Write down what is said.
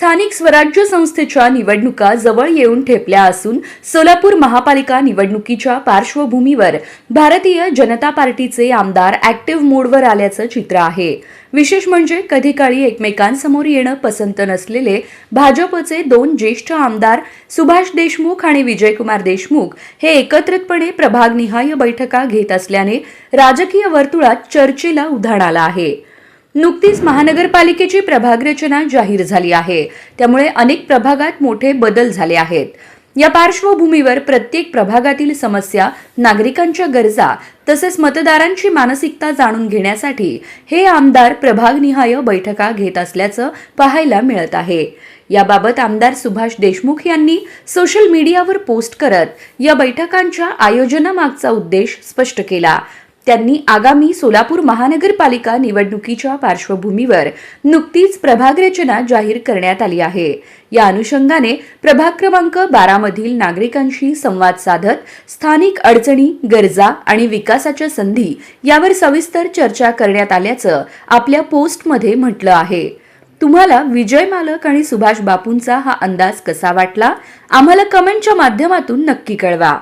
स्थानिक स्वराज्य संस्थेच्या निवडणुका जवळ येऊन ठेपल्या असून सोलापूर महापालिका निवडणुकीच्या पार्श्वभूमीवर भारतीय जनता पार्टीचे आमदार ऍक्टिव्ह मोडवर आल्याचं चित्र आहे. विशेष म्हणजे कधी काळी एकमेकांसमोर येणं पसंत नसलेले भाजपचे दोन ज्येष्ठ आमदार सुभाष देशमुख आणि विजयकुमार देशमुख हे एकत्रितपणे प्रभागनिहाय बैठका घेत असल्याने राजकीय वर्तुळात चर्चेला उधाण आलं आहे. नुकतीच महानगरपालिकेची प्रभाग रचना जाहीर झाली आहे. त्यामुळे अनेक प्रभागात मोठे बदल झाले आहेत. या पार्श्वभूमीवर प्रत्येक प्रभागातील समस्या नागरिकांच्या गरजा तसेच मतदारांची मानसिकता जाणून घेण्यासाठी हे आमदार प्रभागनिहाय बैठका घेत असल्याचं पाहायला मिळत आहे. याबाबत आमदार सुभाष देशमुख यांनी सोशल मीडियावर पोस्ट करत या बैठकांच्या आयोजनामागचा उद्देश स्पष्ट केला. त्यांनी आगामी सोलापूर महानगरपालिका निवडणुकीच्या पार्श्वभूमीवर नुकतीच प्रभाग रचना जाहीर करण्यात आली आहे. या अनुषंगाने प्रभाग क्रमांक बारामधील नागरिकांशी संवाद साधत स्थानिक अडचणी गरजा आणि विकासाच्या संधी यावर सविस्तर चर्चा करण्यात आल्याचं आपल्या पोस्टमध्ये म्हटलं आहे. तुम्हाला विजय मालक आणि सुभाष बापूंचा हा अंदाज कसा वाटला? आम्हाला कमेंटच्या माध्यमातून नक्की कळवा.